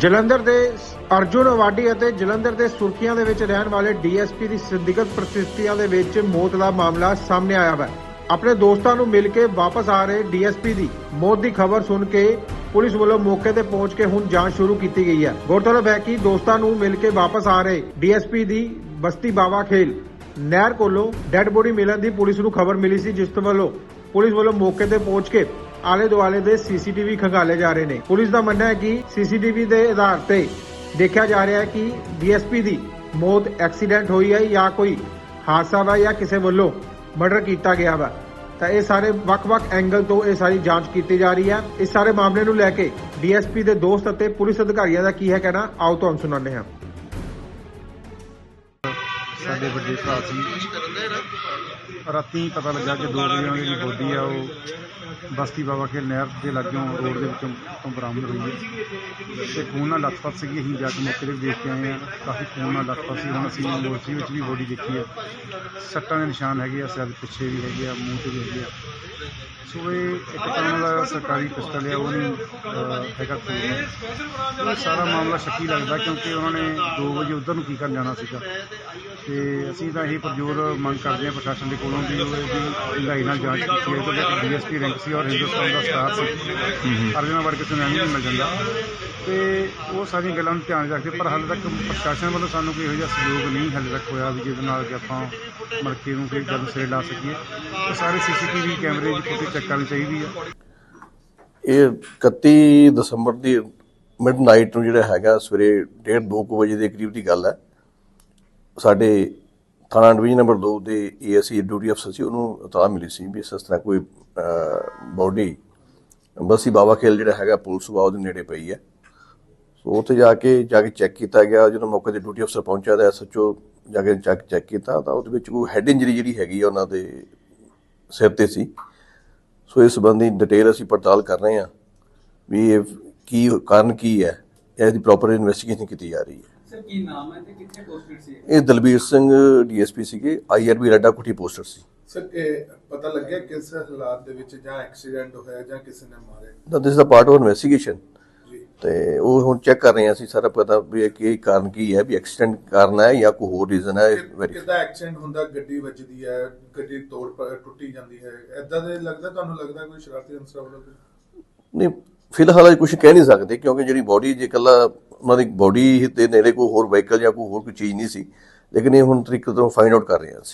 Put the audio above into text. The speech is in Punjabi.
ਜਲੰਧਰ ਦੇ ਅਰਜੁਨ ਅਵਾਡੀ ਅਤੇ ਜਲੰਧਰ ਦੇ ਸੁਰਖੀਆਂ ਦੇ ਵਿੱਚ ਰਹਿਣ ਵਾਲੇ ਡੀਐਸਪੀ ਦੀ ਸਿੰਦਿਗਤ ਪ੍ਰਸਥਿਤੀਆਂ ਦੇ ਵਿੱਚ ਮੌਤ ਦਾ ਮਾਮਲਾ ਸਾਹਮਣੇ ਆਇਆ ਹੈ ਆਪਣੇ ਦੋਸਤਾਂ ਨੂੰ ਮਿਲ ਕੇ ਵਾਪਸ ਆ ਰਹੇ ਡੀਐਸਪੀ ਦੀ ਮੌਤ ਦੀ ਖਬਰ ਸੁਣ ਕੇ ਪੁਲਿਸ ਵੱਲੋਂ ਮੌਕੇ ਤੇ ਪਹੁੰਚ ਕੇ ਹੁਣ ਜਾਂਚ ਸ਼ੁਰੂ ਕੀਤੀ ਗਈ ਹੈ। ਗੌਰਤਲਬ ਹੈ ਕਿ ਦੋਸਤਾਂ ਨੂੰ ਮਿਲ ਕੇ ਵਾਪਸ ਆ ਰਹੇ ਡੀਐਸਪੀ ਦੀ ਬਸਤੀ ਬਾਵਾ ਖੇਲ ਨਹਿਰ ਕੋਲੋਂ ਡੈੱਡ ਬੋਡੀ ਮਿਲਣ ਦੀ ਪੁਲਿਸ ਨੂੰ ਖਬਰ ਮਿਲੀ ਸੀ, ਜਿਸ ਤੋਂ ਵੱਲੋਂ ਪੁਲਿਸ ਵੱਲੋਂ ਮੌਕੇ ਤੇ ਪਹੁੰਚ ਕੇ ਆਲੇ ਦੁਆਲੇ ਦੇ ਸੀਸੀਟੀਵੀ ਖੰਗਾਲੇ ਜਾ ਰਹੇ ਨੇ। ਪੁਲਿਸ ਦਾ ਮੰਨਣਾ ਹੈ ਕਿ ਸੀਸੀਟੀਵੀ ਦੇ ਆਧਾਰ ਤੇ ਦੇਖਿਆ ਜਾ ਰਿਹਾ ਹੈ ਕਿ ਡੀਐਸਪੀ ਦੀ ਮੌਤ ਐਕਸੀਡੈਂਟ ਹੋਈ ਹੈ ਜਾਂ ਕੋਈ ਹਾਦਸਾ ਵਾ ਜਾਂ ਕਿਸੇ ਵੱਲੋਂ ਮਰਡਰ ਕੀਤਾ ਗਿਆ ਵਾ। ਤਾਂ ਇਹ ਸਾਰੇ ਵੱਖ-ਵੱਖ ਐਂਗਲ ਤੋਂ ਇਹ ਸਾਰੀ ਜਾਂਚ ਕੀਤੀ ਜਾ ਰਹੀ ਹੈ। ਇਸ ਸਾਰੇ ਮਾਮਲੇ ਨੂੰ ਲੈ ਕੇ ਡੀਐਸਪੀ ਦੇ ਦੋਸਤ ਅਤੇ ਪੁਲਿਸ ਅਧਿਕਾਰੀਆਂ ਦਾ ਕੀ ਹੈ ਕਹਿਣਾ, ਆਓ ਤੁਹਾਨੂੰ ਸੁਣਾਉਂਦੇ ਹਾਂ। ਸਾਡੇ ਵੱਡੇ ਭਰਾ ਸੀ। ਰਾਤੀ ਪਤਾ ਲੱਗਾ ਕਿ ਦੋ ਵਜੇ ਦੀ ਬੋਡੀ ਆ, ਉਹ ਬਸਤੀ ਬਾਬਾ ਖੇਲ ਨਹਿਰ ਦੇ ਲਾਗਿਓਂ ਰੋਡ ਦੇ ਵਿੱਚੋਂ ਤੋਂ ਬਰਾਮਦ ਹੋਈ ਹੈ। ਤੇ ਖੂਨ ਨਾਲ ਲੱਥਪੱਥ ਸੀਗੀ ਅਸੀਂ ਜਾ ਕੇ ਮੌਕੇ ਤੇ ਵੀ ਦੇਖ ਕੇ ਆਏ ਆ ਕਾਫੀ ਖੂਨ ਨਾਲ ਲੱਥਪੱਥ ਸੀ ਹੁਣ ਅਸੀਂ ਮੋਰਚੀ ਵਿੱਚ ਵੀ ਬੋਡੀ ਦੇਖੀ ਹੈ। ਸੱਟਾਂ ਦੇ ਨਿਸ਼ਾਨ ਹੈਗੇ ਆ। ਸਿਰ ਪਿੱਛੇ ਵੀ ਹੈਗੇ ਆ। ਮੂੰਹ ਤੇ ਵੀ ਹੈਗੇ ਆ। ਸੋ ਇਹ ਇੱਕ ਤਰ੍ਹਾਂ ਦਾ ਸਰਕਾਰੀ ਪਿਸਟਲ ਹੈ ਉਹ ਨਹੀਂ ਹੈਗਾ ਖੂਨ ਸਾਰਾ ਮਾਮਲਾ ਸ਼ੱਕੀ ਲੱਗਦਾ ਕਿਉਂਕਿ ਉਹਨਾਂ ਨੇ 2 ਵਜੇ ਉਧਰ ਨੂੰ ਕੀ ਕਰਨ ਜਾਣਾ ਸੀਗਾ। ਤੇ ਅਸੀਂ ਤਾਂ ਇਹ ਪ੍ਰਜੋਰ ਮੰਗ ਕਰਦੇ ਹਾਂ ਪ੍ਰਸ਼ਾਸਨ ਦੇ ਕੋਲੋਂ ਵੀ ਉਹਦੀ ਢੰਗਾਈ ਨਾਲ ਜਾਂਚ ਕੀਤੀ ਹੈ ਕਿਉਂਕਿ ਡੀਐਸਪੀ ਰੈਂਕ ਸੀ ਔਰ ਹਿੰਦੁਸਤਾਨ ਦਾ ਸਟਾਰ ਸੀ। ਅਰਜਨ ਵਰਗ ਕਿਸੇ ਨੂੰ ਨਹੀਂ ਮਿਲ ਜਾਂਦਾ। ਤੇ ਉਹ ਸਾਰੀਆਂ ਗੱਲਾਂ ਨੂੰ ਧਿਆਨ 'ਚ ਰੱਖਦੇ ਪਰ ਹਾਲੇ ਤੱਕ ਪ੍ਰਸ਼ਾਸਨ ਵੱਲੋਂ ਸਾਨੂੰ ਕੋਈ ਇਹੋ ਜਿਹਾ ਸਹਿਯੋਗ ਨਹੀਂ ਹਾਲੇ ਤੱਕ ਹੋਇਆ ਵੀ ਜਿਹਦੇ ਨਾਲ ਕਿ ਆਪਾਂ ਮੜਕੇ ਨੂੰ ਕੋਈ ਗੱਲ ਸਿਰੇ ਲਾ ਸਕੀਏ। ਤੇ ਸਾਰੇ ਸੀਸੀਟੀਵੀ ਕੈਮਰੇ ਦੀ ਫੁਟੇਜ ਚੈੱਕ ਕਰਨੀ ਚਾਹੀਦੀ ਹੈ ਇਹ 31 ਦਸੰਬਰ ਦੀ ਮਿਡਨਾਈਟ ਨੂੰ ਜਿਹੜਾ ਹੈਗਾ ਸਵੇਰੇ 1:30 ਵਜੇ ਦੇ ਕਰੀਬ ਦੀ ਗੱਲ ਹੈ। ਸਾਡੇ ਥਾਣਾ ਡਿਵੀਜ਼ਨ ਨੰਬਰ 2 ਦੇ ਏਐਸਸੀ ਡਿਊਟੀ ਅਫਸਰ ਸੀ, ਉਹਨੂੰ ਇਤਲਾਹ ਮਿਲੀ ਸੀ ਵੀ ਇਸ ਤਰ੍ਹਾਂ ਕੋਈ ਬੋਡੀ ਬਸੀ ਬਾਬਾ ਖੇਲ ਜਿਹੜਾ ਹੈਗਾ, ਪੁਲਿਸ ਵਾ ਉਹਦੇ ਨੇੜੇ ਪਈ ਹੈ। ਸੋ ਉੱਥੇ ਜਾ ਕੇ ਜਾ ਕੇ ਚੈੱਕ ਕੀਤਾ ਗਿਆ, ਜਦੋਂ ਮੌਕੇ ਤੇ ਡਿਊਟੀ ਅਫਸਰ ਪਹੁੰਚਿਆ ਤਾਂ ਐਸਐਚਓ ਜਾ ਕੇ ਚੈੱਕ ਚੈੱਕ ਕੀਤਾ ਤਾਂ ਉਹਦੇ ਵਿੱਚ ਕੋਈ ਹੈਡ ਇੰਜਰੀ ਜਿਹੜੀ ਹੈਗੀ ਆ, ਉਹਨਾਂ ਦੇ ਸਿਰ ਤੇ ਸੀ। ਸੋ ਇਸ ਸੰਬੰਧੀ ਡਿਟੇਲ ਅਸੀਂ ਪੜਤਾਲ ਕਰ ਰਹੇ ਹਾਂ ਵੀ ਇਹ ਕੀ ਕਾਰਨ ਕੀ ਹੈ, ਇਹਦੀ ਪ੍ਰੋਪਰ ਇਨਵੈਸਟੀਗੇਸ਼ਨ ਕੀਤੀ ਜਾ ਰਹੀ ਹੈ। ਸਰ ਕੀ ਨਾਮ ਹੈ ਤੇ ਕਿੱਥੇ ਪੋਸਟਡ ਸੀ? ਇਹ ਦਲਬੀਰ ਸਿੰਘ ਡੀਐਸਪੀ ਸੀਗੇ ਆਈਆਰਬੀ ਰੱਡਾ ਕੁੱਟੀ ਪੋਸਟਰ ਸੀ। ਸਰ ਇਹ ਪਤਾ ਲੱਗਿਆ ਕਿਸ ਹਾਲਾਤ ਦੇ ਵਿੱਚ ਜਾਂ ਐਕਸੀਡੈਂਟ ਹੋਇਆ ਜਾਂ ਕਿਸੇ ਨੇ ਮਾਰਿਆ? ਤਾਂ ਦਿਸ ਦਾ ਪਾਰਟ ਆਫ ਇਨਵੈਸਟੀਗੇਸ਼ਨ ਜੀ। ਤੇ ਉਹ ਹੁਣ ਚੈੱਕ ਕਰ ਰਹੇ ਹਾਂ ਅਸੀਂ ਸਾਰਾ ਪਤਾ ਵੀ ਇਹ ਕੀ ਕਾਰਨ ਕੀ ਹੈ ਵੀ ਐਕਸੀਡੈਂਟ ਕਾਰਨ ਹੈ ਜਾਂ ਕੋਈ ਹੋਰ ਰੀਜ਼ਨ ਹੈ ਵੈਰੀ ਕਿਦਾਂ ਐਕਸੀਡੈਂਟ ਹੁੰਦਾ ਗੱਡੀ ਵੱਜਦੀ ਹੈ ਗੱਡੀ ਤੋੜ ਟੁੱਟੀ ਜਾਂਦੀ ਹੈ ਐਦਾਂ ਦੇ ਲੱਗਦਾ ਤੁਹਾਨੂੰ ਲੱਗਦਾ ਕੋਈ ਸ਼ਰਾਰਤੀ ਅੰਸਰ ਵੱਲੋਂ ਕੋਈ? ਨਹੀਂ ਫਿਲਹਾਲ ਕੁਝ ਕਹਿ ਨਹੀਂ ਸਕਦੇ ਕਿਉਂਕਿ ਜਿਹੜੀ ਬੋਡੀ ਜੇ ਇਕੱਲਾ ਉਹਨਾਂ ਦੀ ਬੋਡੀ ਦੇ ਨੇੜੇ ਕੋਈ ਹੋਰ ਵਹੀਕਲ ਜਾਂ ਕੋਈ ਹੋਰ ਕੋਈ ਚੀਜ਼ ਨਹੀਂ ਸੀ, ਲੇਕਿਨ ਇਹ ਹੁਣ ਤਰੀਕੇ ਤੋਂ ਫਾਈਂਡ ਆਊਟ ਕਰ ਰਹੇ ਹਾਂ ਅਸੀਂ।